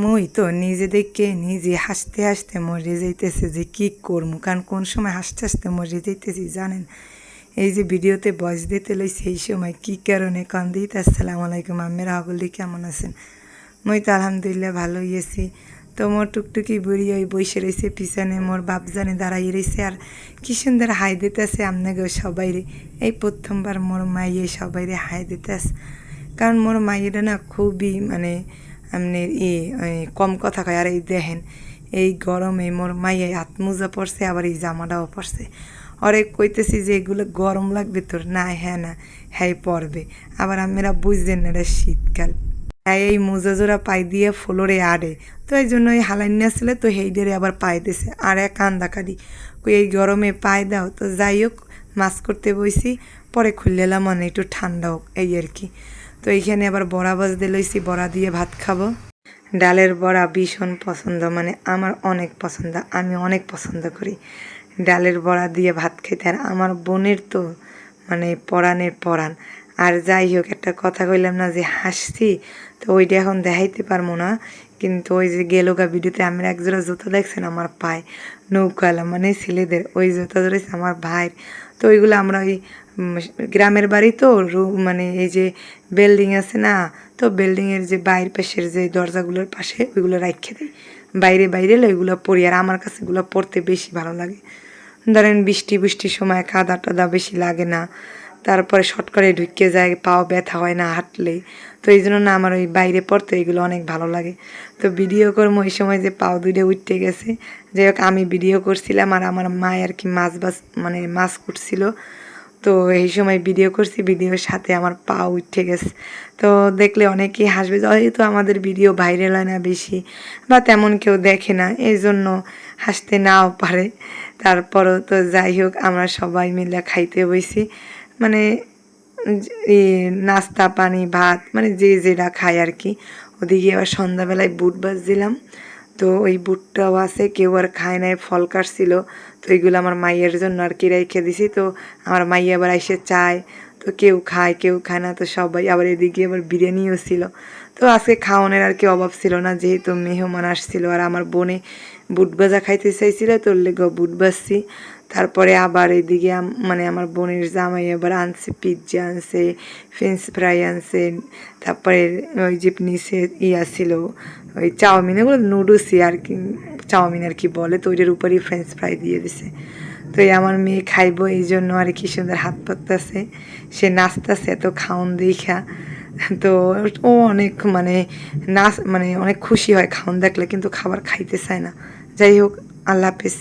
মুই তো নিজে দেখে নিজে হাসতে হাসতে মরে যাইতেছে যে কি করব কারণ কোন সময় হাসতে হাসতে মরে যাইতেছি জানেন? এই যে ভিডিওতে বয়স দিতে লই সেই সময় কি কারণে কন দিতে? আসসালামু আলাইকুম আমের হগলি কেমন আছেন? মুই তো আলহামদুলিল্লাহ ভালো ইয়েছি তো মোর টুকটুকি বুড়ি ওই বসে রয়েছে পিছনে মোর বাপ জানে দাঁড়াই রয়েছে আর কি সুন্দর হাই দিতেছে সবাই রে এই প্রথমবার মোর মাইয়ে সবাই রে হাই দিতেছে। কারণ মোর মাইয়েরা না খুবই মানে আপনার ই কম কথা কয়, আর এই দেখেন, এই গরমে মোর মাইয়ে হাত মোজা পড়ছে আবার এই জামাটাও পড়ছে অরে কইতেছি যে এগুলো গরম লাগবে তোর? না হ্যাঁ না হ্যাঁ পরবে। আবার আমরা বুঝছেন না এটা শীতকাল। হ্যাঁ এই মোজা জোড়া পাই দিয়ে ফ্লোরে আড়ে। তো এই জন্য এই হালাইন আসলে তো হেইডেরে আবার পাই দিছে। আর এক কান্দা কাটি কই এই গরমে পায়ে দাও, তো যাই হোক, মাছ করতে বইছি, পরে খুললেলাম মানে একটু ঠান্ডা হোক, এই আর কি। তো এইখানে আবার বড়া বাজতে লইছি, বড়া দিয়ে ভাত খাব। ডালের বড়া ভীষণ পছন্দ মানে আমার অনেক পছন্দ, আমি অনেক পছন্দ করি। ডালের বড়া দিয়ে ভাত খেতে, আর আমার বোনের তো মানে পরাণের পরাণ আর যাই হোক, একটা কথা কইলাম না যে হাসছি, তো ওইটা এখন দেখাইতে পারব না। কিন্তু ওই যে গেলোগা ভিডিওতে আমি একজোড়া জুতো দেখছেন, আমার পায়ে নৌকালা মানে ছেলেদের, ওই জুতো ধরেছে আমার ভাইয়ের। তো ওইগুলো আমরা ওই গ্রামের বাড়ি তো, রু- মানে এই যে বিল্ডিং আছে না, তো বিল্ডিংয়ের যে বাইর পাশের যে দরজাগুলোর পাশে ওইগুলো রাখে দেয় বাইরে বাইরে ওইগুলো পড়ি, আর আমার কাছে এগুলো পড়তে বেশি ভালো লাগে। ধরেন বৃষ্টি বৃষ্টির সময় কাদা টাদা বেশি লাগে না, তারপরে শর্ট করে ঢুকে যায়, পাও ব্যথা হয় না হাঁটলে, তো এই জন্য না আমার ওই বাইরে পড়তে এগুলো অনেক ভালো লাগে। তো ভিডিও করব ওই সময় যে পাও দুইটা উঠতে গেছে, যাই হোক আমি ভিডিও করছিলাম আর আমার মা আর কি মাছ বাস মানে মাছ কুটছিল তো এই সময় ভিডিও করছি ভিডিওর সাথে আমার পা উঠে গেছে। তো দেখলে অনেকেই হাসবে যে, হয়তো আমাদের ভিডিও ভাইরাল হয় না বেশি। বা তেমন কেউ দেখে না এই জন্য হাসতে নাও পারে। তারপরও তো যাই হোক আমরা সবাই মিলে খাইতে বইছি। মানে নাস্তা পানি ভাত মানে যে যেটা খায় আর কি। ওদিকে আবার সন্ধ্যাবেলায় বুট দিলাম তো ওই বুটটাও আছে, কেউ আর খায় নাই, ফল কাটছিল। তো এইগুলো আমার মাইয়ের জন্য আর কি রেখে দিছি। তো আমার মাই আবার এসে চায়, তো কেউ খায় কেউ খায় না, তো সবাই আবার এদিকে আবার বিরিয়ানিও ছিল। তো আজকে খাওয়ানোর আর কি অভাব ছিল না, যেহেতু মেহমান আসছিল আর আমার বোনে বুট ভাজা খাইতে চাইছিল তোর লেগে বুট ভাজছি। তারপরে আবার এদিকে মানে আমার বোনের জামাই আবার আনছে পিৎজা আনছে ফ্রেঞ্চ ফ্রাই আনছে, তারপরে ওই যে নিচে ইয়া ছিল, ওই চাউমিন, এগুলো নুডলসই আর কি, চাউমিন আর কি বলে, তো ওইটার উপরেই ফ্রেঞ্চ ফ্রাই দিয়ে দিছে। তো এই আমার মেয়ে খাইবো এই জন্য আর কি সুন্দর হাত পাততেছে, সে নাচতেছে এত খাওন দেখা, তো ও অনেক মানে নাচ মানে অনেক খুশি হয় খাওন দেখলে, কিন্তু খাবার খাইতে চায় না। যাই হোক, আল্লাহ হাফিজ।